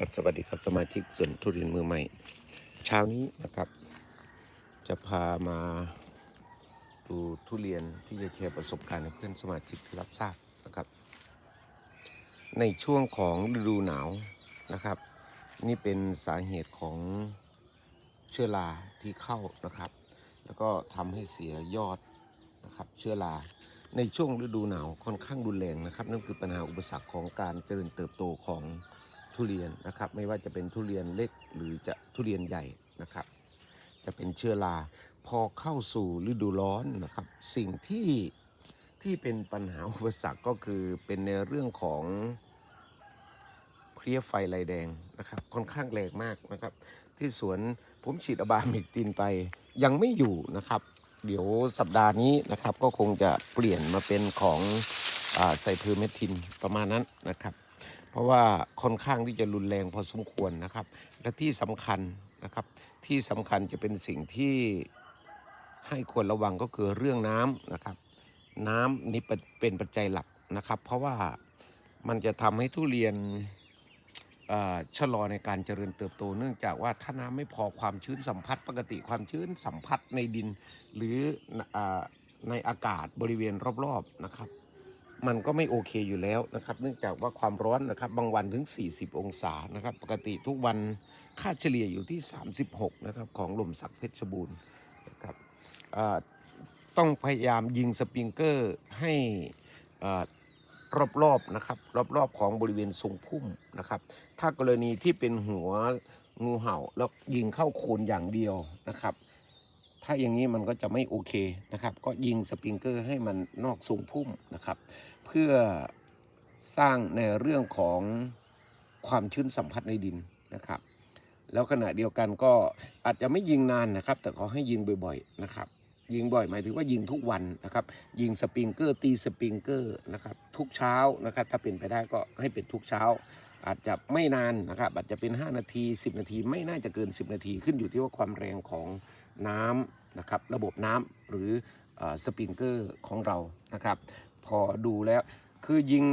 ครับสวัสดีครับสมาชิกส่วนทุเรียนมือใหม่เช้านี้นะครับ จะพามาดูทุเรียนที่จะแชร์ประสบการณ์ให้เพื่อนสมาชิกรับทราบนะครับ ในช่วงของฤดูหนาวนะครับ นี่เป็นสาเหตุของเชื้อราที่เข้านะครับ แล้วก็ทำให้เสียยอดนะครับเชื้อราในช่วงฤดูหนาวค่อนข้างรุนแรงนะครับ นั่นคือปัญหาอุปสรรคของการเจริญเติบโตของ ทุเรียนนะครับ ไม่ว่าจะเป็นทุเรียนเล็กหรือจะทุเรียนใหญ่นะครับ จะเป็นเชื้อราพอเข้าสู่ฤดูร้อนนะครับ สิ่งที่ที่เป็นปัญหาอุปสรรคก็คือเป็นในเรื่องของเพลี้ยไฟลายแดงนะครับ ค่อนข้างแรงมากนะครับ ที่สวนผมฉีดอะบามิกตินไปยังไม่อยู่นะครับ เดี๋ยวสัปดาห์นี้นะครับ ก็คงจะเปลี่ยนมาเป็นของอาไซเพอร์เมทินประมาณนั้นนะครับ ราะว่าค่อนข้างที่จะรุนแรงพอสมควรนะครับ และที่สำคัญนะครับที่สำคัญจะเป็นสิ่งที่ให้ควรระวังก็คือเรื่องน้ำนะครับ น้ำนี่เป็นปัจจัยหลักนะครับ เพราะว่ามันจะทำให้ทุเรียนชะลอในการเจริญเติบโต เนื่องจากว่าถ้าน้ำไม่พอความชื้นสัมผัส ปกติความชื้นสัมผัสในดิน หรืออในอากาศบริเวณรอบๆนะครับ มันก็ไม่โอเคอยู่แล้วนะครับ เนื่องจากว่าความร้อนนะครับ บางวันถึง 40 องศานะครับ ปกติทุกวันค่าเฉลี่ยอยู่ที่ 36 นะครับ ของลมสักเพชรบูรณ์นะครับต้องพยายามยิงสปริงเกอร์ให้อรอบๆนะครับรอบๆของบริเวณทรงพุ่มนะครับ ถ้ากรณีที่เป็นหัวงูเห่าแล้วยิงเข้าโคนอย่างเดียวนะครับ ถ้าอย่างนี้มันก็จะไม่โอเคนะครับ ก็ยิงสปริงเกอร์ให้มันนอกทรงพุ่มนะครับ เพื่อสร้างในเรื่องของความชื้นสัมผัสในดินนะครับ แล้วขณะเดียวกันก็อาจจะไม่ยิงนานนะครับ แต่ขอให้ยิงบ่อยๆนะครับ ยิงบ่อยหมายถึงว่ายิงทุกวันนะครับ ยิงสปริงเกอร์ตีสปริงเกอร์นะครับทุกเช้านะครับ ถ้าเป็นไปได้ก็ให้เป็นทุกเช้า อาจจะไม่นานนะครับ อาจจะเป็น 5 นาที 10 นาที ไม่น่าจะเกิน 10 นาทีขึ้นอยู่ที่ว่าความแรงของ น้ำนะครับระบบน้ำหรืออสปริงเกอร์ของเรานะครับพอดูแล้วคือยิง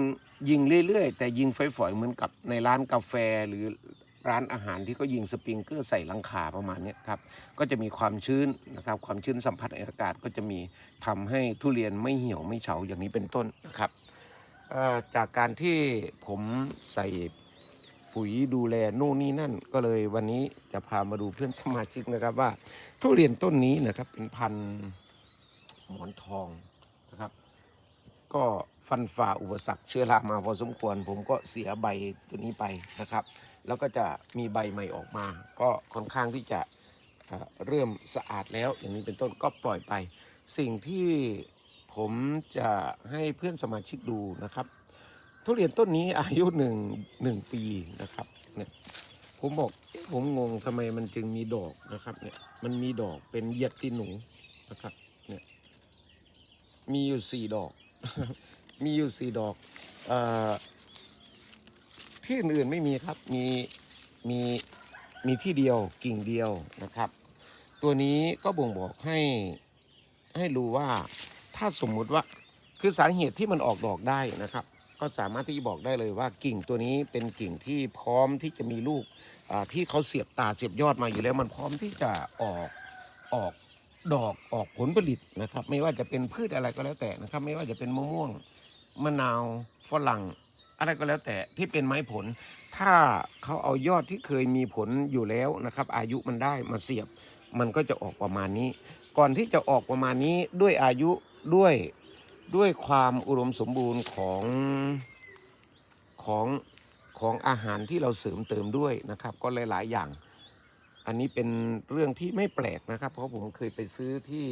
ยิงเรื่อยๆ แต่ยิงฝอยๆเหมือนกับในร้านกาแฟหรือร้านอาหารที่เขายิงสปริงเกอร์ใส่หลังคาประมาณนี้ครับก็จะมีความชื้นนะครับความชื้นสัมผัสอากาศก็จะมีทำให้ทุเรียนไม่เหี่ยวไม่เฉาอย่างนี้เป็นต้นนะครับจากการที่ผมใส่ ปุ๋ยดูแลโน่นนี่นั่น ก็เลยวันนี้จะพามาดูเพื่อนสมาชิกนะครับว่า ทุเรียนต้นนี้นะครับเป็นพันธุ์หมอนทองนะครับ ก็ฟันฝ่าอุปสรรคเชื้อรามาพอสมควร ผมก็เสียใบตัวนี้ไปนะครับ แล้วก็จะมีใบใหม่ออกมา ก็ค่อนข้างที่จะเริ่มสะอาดแล้วอย่างนี้เป็นต้นก็ปล่อยไป สิ่งที่ผมจะให้เพื่อนสมาชิกดูนะครับ ทุเรียนต้นนี้อายุหนึ่งหนึ่งปีนะครับ เนี่ย ผมบอกผมงงทำไมมันจึงมีดอกนะครับ เนี่ย มันมีดอกเป็นเหยียดตีนหนูนะครับ เนี่ย มีอยู่สี่ดอก มีอยู่สี่ดอกอที่อื่นไม่มีครับ มีมีมีที่เดียวกิ่งเดียวนะครับ ตัวนี้ก็บ่งบอกให้ให้รู้ว่าถ้าสมมุติว่าคือสาเหตุที่มันออกดอกได้นะครับ ก็สามารถที่จะบอกได้เลยว่ากิ่งตัวนี้เป็นกิ่งที่พร้อมที่จะมีลูกที่เขาเสียบตาเสียบยอดมาอยู่แล้วมันพร้อมที่จะออกออกดอกออกผลผลิตนะครับ ไม่ว่าจะเป็นพืชอะไรก็แล้วแต่นะครับ ไม่ว่าจะเป็นมะม่วงมะนาวฝรั่ง อะไรก็แล้วแต่ที่เป็นไม้ผล ถ้าเขาเอายอดที่เคยมีผลอยู่แล้วนะครับ อายุมันได้มาเสียบ มันก็จะออกประมาณนี้ ก่อนที่จะออกประมาณนี้ด้วยอายุด้วย ด้วยความอุดมสมบูรณ์ของของของอาหารที่เราเสริมเติมด้วยนะครับ ก็หลาย ๆ อย่าง อันนี้เป็นเรื่องที่ไม่แปลกนะครับ เพราะผมเคยไปซื้อที่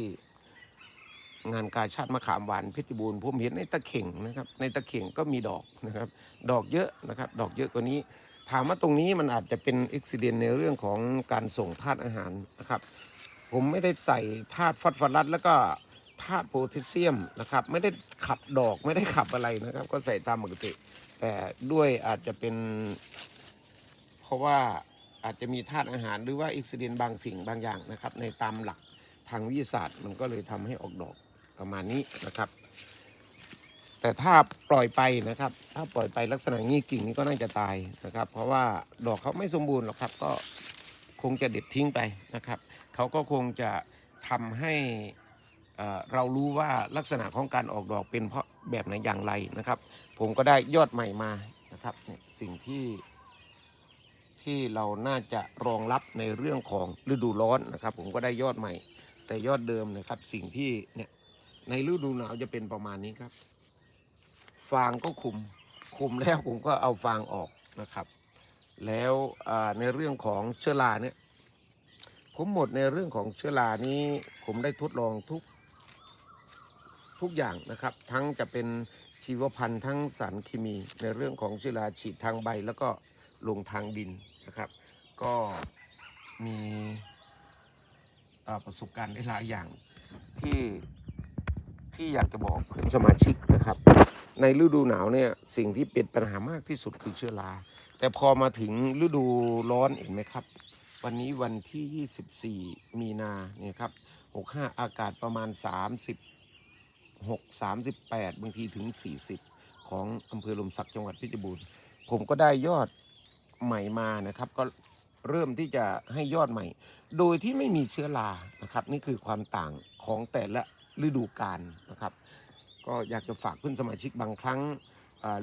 งานกาชาติมะขามหวานเพชรบูรณ์ผมเห็นในตะเข่งนะครับ ในตะเข่งก็มีดอกนะครับ ดอกเยอะนะครับ ดอกเยอะกว่านี้ ถามว่าตรงนี้มันอาจจะเป็นอุบิเหตุในเรื่องของการส่งธาตุอาหารนะครับ ผมไม่ได้ใส่ธาตุฟอสฟอรัสแล้วก็ ธาตุโพแทสเซียมนะครับ ไม่ได้ขับดอกไม่ได้ขับอะไรนะครับ ก็ใส่ตามปกติ แต่ด้วยอาจจะเป็น เพราะว่าอาจจะมีธาตุอาหารหรือว่าอุบิเหตุบางสิ่งบางอย่างนะครับ ในตามหลักทางวิทยาศาสตร์ มันก็เลยทำให้ออกดอกประมาณนี้นะครับ แต่ถ้าปล่อยไปนะครับ ถ้าปล่อยไปลักษณะงี้กิ่งนี้ก็น่าจะตายนะครับ เพราะว่าดอกเขาไม่สมบูรณ์หรอกครับก็คงจะเด็ดทิ้งไปนะครับ เขาก็คงจะทำให้ เรารู้ว่าลักษณะของการออกดอกเป็นเพราะแบบไหนอย่างไรนะครับ ผมก็ได้ยอดใหม่มานะครับสิ่งที่ที่เราน่าจะรองรับในเรื่องของฤดูร้อนนะครับ ผมก็ได้ยอดใหม่ แต่ยอดเดิมนะครับ สิ่งที่เนี่ยในฤดูหนาวจะเป็นประมาณนี้ครับ ฟางก็คุมคุมแล้วผมก็เอาฟางออกนะครับ แล้วในเรื่องของเชื้อราเนี่ยผมหมดในเรื่องของเชื้อรานี้ ผมได้ทดลองทุก ทุกอย่างนะครับ ทั้งจะเป็นชีวพันธุ์ทั้งสารเคมีในเรื่องของเชื้อราฉีดทางใบแล้วก็ลงทางดินนะครับ ก็มีประสบการณ์หลายอย่างที่ที่อยากจะบอกเพื่อนสมาชิกนะครับ ในฤดูหนาวเนี่ยสิ่งที่เป็นปัญหามากที่สุดคือเชื้อราแต่พอมาถึงฤดูร้อนเห็นไหมครับ วันนี้วันที่ 24 มีนาเนี่ยครับ 65 อากาศประมาณ 36 38 บางทีถึง 40 ของอำเภอลมศักดิ์จังหวัดเพชรบูรณ์ผมก็ได้ยอดใหม่มานะครับ ก็เริ่มที่จะให้ยอดใหม่ โดยที่ไม่มีเชื้อรานะครับ นี่คือความต่างของแต่ละฤดูกาลนะครับ ก็อยากจะฝากเพื่อนสมาชิกบางครั้ง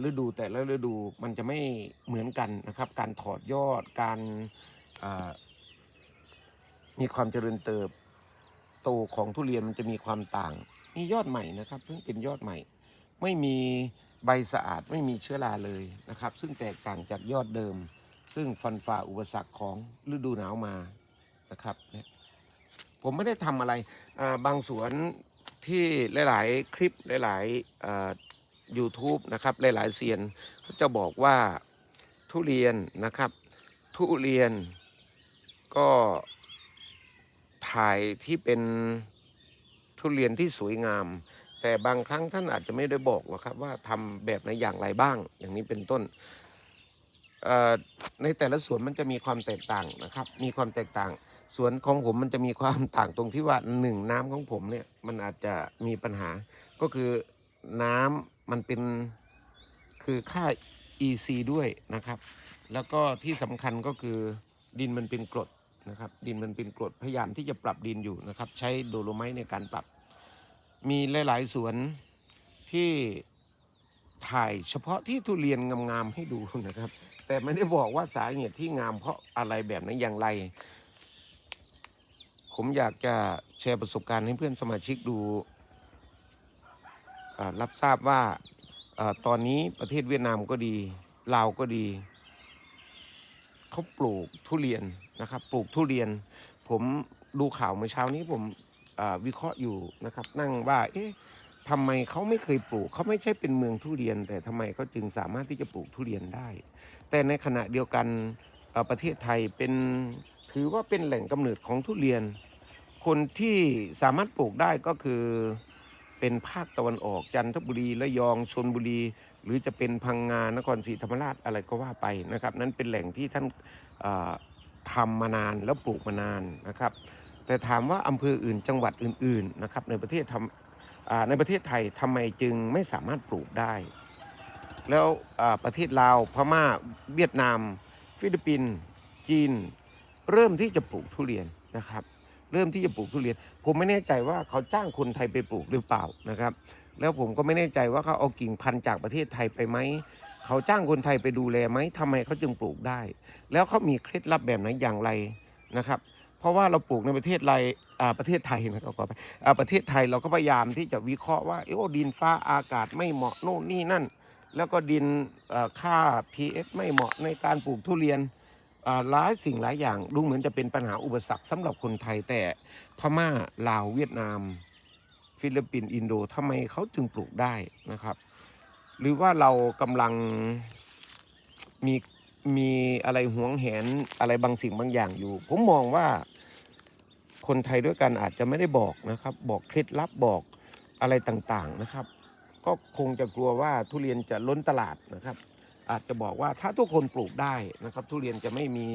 ฤดูแต่ละฤดูมันจะไม่เหมือนกันนะครับ การถอดยอดการมีความเจริญเติบโตของทุเรียนมันจะมีความต่าง นี่ยอดใหม่นะครับเพิ่งเป็นยอดใหม่ ไม่มีใบสะอาดไม่มีเชื้อราเลยนะครับ ซึ่งแตกต่างจากยอดเดิม ซึ่งฟันฝ่าอุปสรรคของฤดูหนาวมานะครับเนี่ยผมไม่ได้ทำอะไรบางสวนที่หลาย ๆ คลิปหลายๆ YouTube นะครับหลายๆเซียนเขาจะบอกว่าทุเรียนนะครับ ทุเรียนก็ถ่ายที่เป็น ทุเรียนที่สวยงาม แต่บางครั้งท่านอาจจะไม่ได้บอกหรอกครับว่าทำแบบไหนอย่างไรบ้าง อย่างนี้เป็นต้นในแต่ละสวนมันจะมีความแตกต่างนะครับ มีความแตกต่าง สวนของผมมันจะมีความต่างตรงที่ว่าหนึ่งน้ำของผมเนี่ยมันอาจจะมีปัญหา ก็คือน้ำมันเป็นคือค่า EC ด้วยนะครับ แล้วก็ที่สำคัญก็คือดินมันเป็นกรด นะครับ ดินมันเป็นกรดพยายามที่จะปรับดินอยู่นะครับ ใช้โดโลไมต์ในการปรับ มีหลายๆสวนที่ถ่ายเฉพาะที่ทุเรียนงามๆให้ดูนะครับ แต่ไม่ได้บอกว่าสาเหตุที่งามเพราะอะไรแบบนั้นอย่างไร ผมอยากจะแชร์ประสบการณ์ให้เพื่อนสมาชิกดูรับทราบว่าอาตอนนี้ประเทศเวียดนามก็ดีลาวก็ดี เขาปลูกทุเรียนนะครับ ปลูกทุเรียน ผมดูข่าวเมื่อเช้านี้ผมวิเคราะห์อยู่นะครับ นั่งว่า เอ๊ะทำไมเขาไม่เคยปลูกเขาไม่ใช่เป็นเมืองทุเรียน แต่ทำไมเขาจึงสามารถที่จะปลูกทุเรียนได้ แต่ในขณะเดียวกันประเทศไทยเป็นถือว่าเป็นแหล่งกำเนิดของทุเรียน คนที่สามารถปลูกได้ก็คือ เป็นภาคตะวันออกจันทบุรีระยองชนบุรี หรือจะเป็นพังงานครศรีธรรมราชอะไรก็ว่าไปนะครับ นั้นเป็นแหล่งที่ท่านทำมานานแล้วปลูกมานานนะครับ แต่ถามว่าอำเภออื่นจังหวัดอื่นๆนะครับในประเทศทำในประเทศไทยทำไมจึงไม่สามารถปลูกได้ แล้วประเทศลาวพม่าเวียดนาม ฟิลิปปินส์จีน เริ่มที่จะปลูกทุเรียนนะครับ เริ่มที่จะปลูกทุเรียน ผมไม่แน่ใจว่าเขาจ้างคนไทยไปปลูกหรือเปล่านะครับ แล้วผมก็ไม่แน่ใจว่าเขาเอากิ่งพันธุ์จากประเทศไทยไปไหมเขาจ้างคนไทยไปดูแลไหมทำไมเขาจึงปลูกได้ แล้วเขามีเคล็ดลับแบบไหนอย่างไรนะครับเพราะว่าเราปลูกในประเทศไรอ่าประเทศไทยนะครับขอไปอ่าประเทศไทยเราก็พยายามที่จะวิเคราะห์ว่าเอ้โอ้ดินฟ้าอากาศไม่เหมาะโน่นนี่นั่น แล้วก็ดินเอ่อค่า pH ไม่เหมาะในการปลูกทุเรียน หลายสิ่งหลายอย่างดูเหมือนจะเป็นปัญหาอุปสรรคสำหรับคนไทยแต่พม่าลาวเวียดนาม ฟิลิปปินส์อินโดทำไมเขาจึงปลูกได้นะครับ หรือว่าเรากำลังมีมีอะไรหวงแหนอะไรบางสิ่งบางอย่างอยู่ ผมมองว่าคนไทยด้วยกันอาจจะไม่ได้บอกนะครับ บอกเคล็ดลับบอกอะไรต่างๆนะครับ ก็คงจะกลัวว่าทุเรียนจะล้นตลาดนะครับ อาจจะบอกว่าถ้าทุกคนปลูกได้นะครับ ทุเรียนจะไม่มี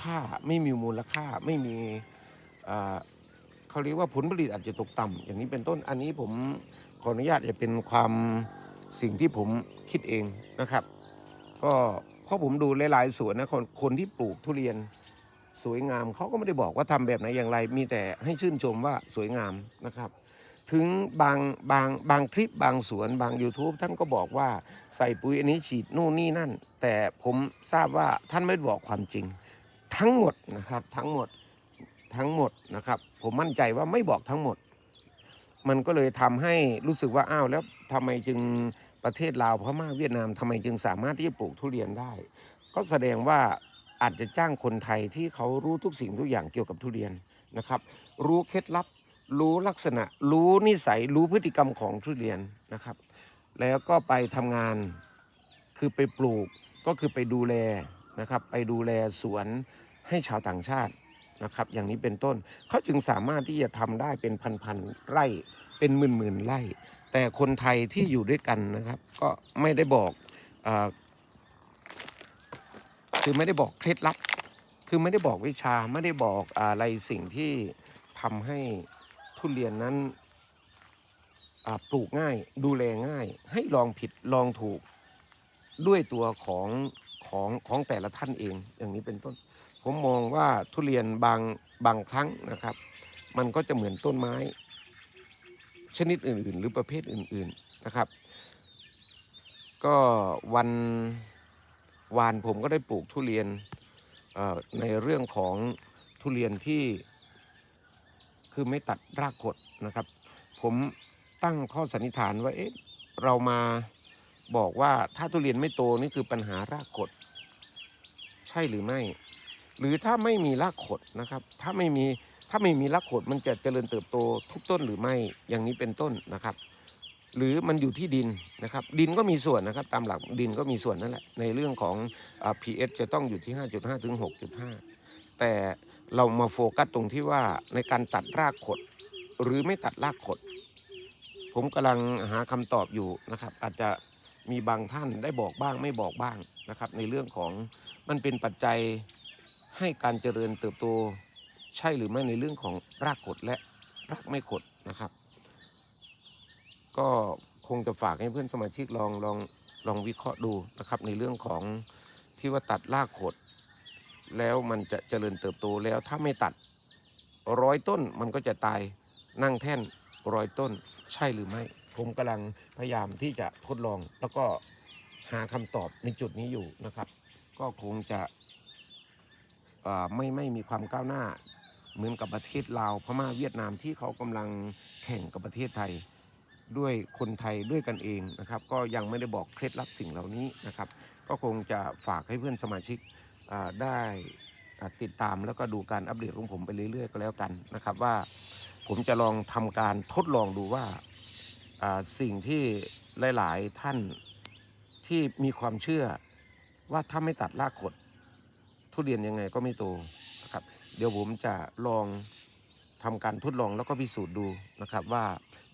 ค่าไม่มีมูลค่าไม่มีเขาเรียกว่าผลผลิตอาจจะตกต่ำอย่างนี้เป็นต้นอันนี้ผมขออนุญาตจะเป็นความสิ่งที่ผมคิดเองนะครับ ก็เพราะผมดูหลายๆสวนนะคนคนที่ปลูกทุเรียนสวยงามเขาก็ไม่ได้บอกว่าทำแบบไหนอย่างไร มีแต่ให้ชื่นชมว่าสวยงามนะครับ ถึงบางบางบางคลิปบางสวนบาง YouTube ท่านก็บอกว่าใส่ปุ๋ยอันนี้ฉีดนู่นนี่นั่น แต่ผมทราบว่าท่านไม่บอกความจริง ทั้งหมดนะครับทั้งหมดทั้งหมดนะครับ ผมมั่นใจว่าไม่บอกทั้งหมด มันก็เลยทำให้รู้สึกว่าอ้าวแล้วทำไมจึงประเทศลาวพม่าเวียดนามทำไมจึงสามารถที่จะปลูกทุเรียนได้ ก็แสดงว่าอาจจะจ้างคนไทยที่เขารู้ทุกสิ่งทุกอย่างเกี่ยวกับทุเรียนนะครับ รู้เคล็ดลับ รู้ลักษณะ รู้นิสัย รู้พฤติกรรมของทุเรียนนะครับ แล้วก็ไปทำงาน คือไปปลูก ก็คือไปดูแลนะครับ ไปดูแลสวนให้ชาวต่างชาตินะครับ อย่างนี้เป็นต้น เขาจึงสามารถที่จะทำได้เป็นพันๆไร่ เป็นหมื่นๆไร่ แต่คนไทยที่อยู่ด้วยกันนะครับ ก็ไม่ได้บอกอคือไม่ได้บอกเคล็ดลับ คือไม่ได้บอกวิชา ไม่ได้บอกอะไรสิ่งที่ทำให้ ทุเรียนนั้นปลูกง่ายดูแลง่าย ให้ลองผิดลองถูกด้วยตัวของของของแต่ละท่านเอง อย่างนี้เป็นต้น ผมมองว่าทุเรียนบางบางครั้งนะครับ มันก็จะเหมือนต้นไม้ ชนิดอื่น ๆ หรือประเภทอื่น ๆนะครับ ก็วันวานผมก็ได้ปลูกทุเรียนในเรื่องของทุเรียนที่ คือไม่ตัดรากกดนะครับ ผมตั้งข้อสันนิษฐานว่าเอ๊ะเรามาบอกว่าถ้าทุเรียนไม่โตนี่คือปัญหารากกดใช่หรือไม่ หรือถ้าไม่มีรากขดนะครับ ถ้าไม่มีถ้าไม่มีรากขดมันจะเจริญเติบโตทุกต้นหรือไม่อย่างนี้เป็นต้นนะครับ หรือมันอยู่ที่ดินนะครับ ดินก็มีส่วนนะครับ ตามหลักดินก็มีส่วนนั่นแหละในเรื่องของอ pH จะต้องอยู่ที่ 5.5 ถึง 6.5 แต่เรามาโฟกัสตรงที่ว่าในการตัดรากขด หรือไม่ตัดรากขด ผมกำลังหาคำตอบอยู่นะครับ อาจจะมีบางท่านได้บอกบ้างไม่บอกบ้างนะครับ ในเรื่องของมันเป็นปัจจัยให้การเจริญเติบโตใช่หรือไม่ในเรื่องของรากขดและรากไม่ขดนะครับ ก็คงจะฝากให้เพื่อนสมาชิกลองลองลองวิเคราะห์ดูนะครับ ในเรื่องของที่ว่าตัดรากขด แล้วมันจะเจริญเติบโตแล้วถ้าไม่ตัดร้อยต้นมันก็จะตายนั่งแท่นร้อยต้นใช่หรือไม่ ผมกำลังพยายามที่จะทดลอง แล้วก็หาคำตอบในจุดนี้อยู่นะครับ ก็คงจะไม่ไม่มีความก้าวหน้า เหมือนกับประเทศลาวพม่าเวียดนามที่เขากำลังแข่งกับประเทศไทยด้วยคนไทยด้วยกันเองนะครับ ก็ยังไม่ได้บอกเคล็ดลับสิ่งเหล่านี้นะครับ ก็คงจะฝากให้เพื่อนสมาชิก ได้ติดตามแล้วก็ดูการอัปเดตของผมไปเรื่อยๆ ก็แล้วกันนะครับว่าผมจะลองทำการทดลองดูว่าสิ่งที่หลาย ๆ ท่านที่มีความเชื่อว่าถ้าไม่ตัดรากขด ทุเรียนยังไงก็ไม่โตนะครับ เดี๋ยวผมจะลองทำการทดลองแล้วก็พิสูจน์ดูนะครับว่า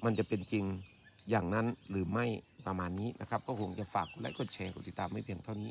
มันจะเป็นจริงอย่างนั้นหรือไม่ประมาณนี้นะครับ ก็คงจะฝากกดไลค์กดแชร์กดติดตามไม่เพียงเท่านี้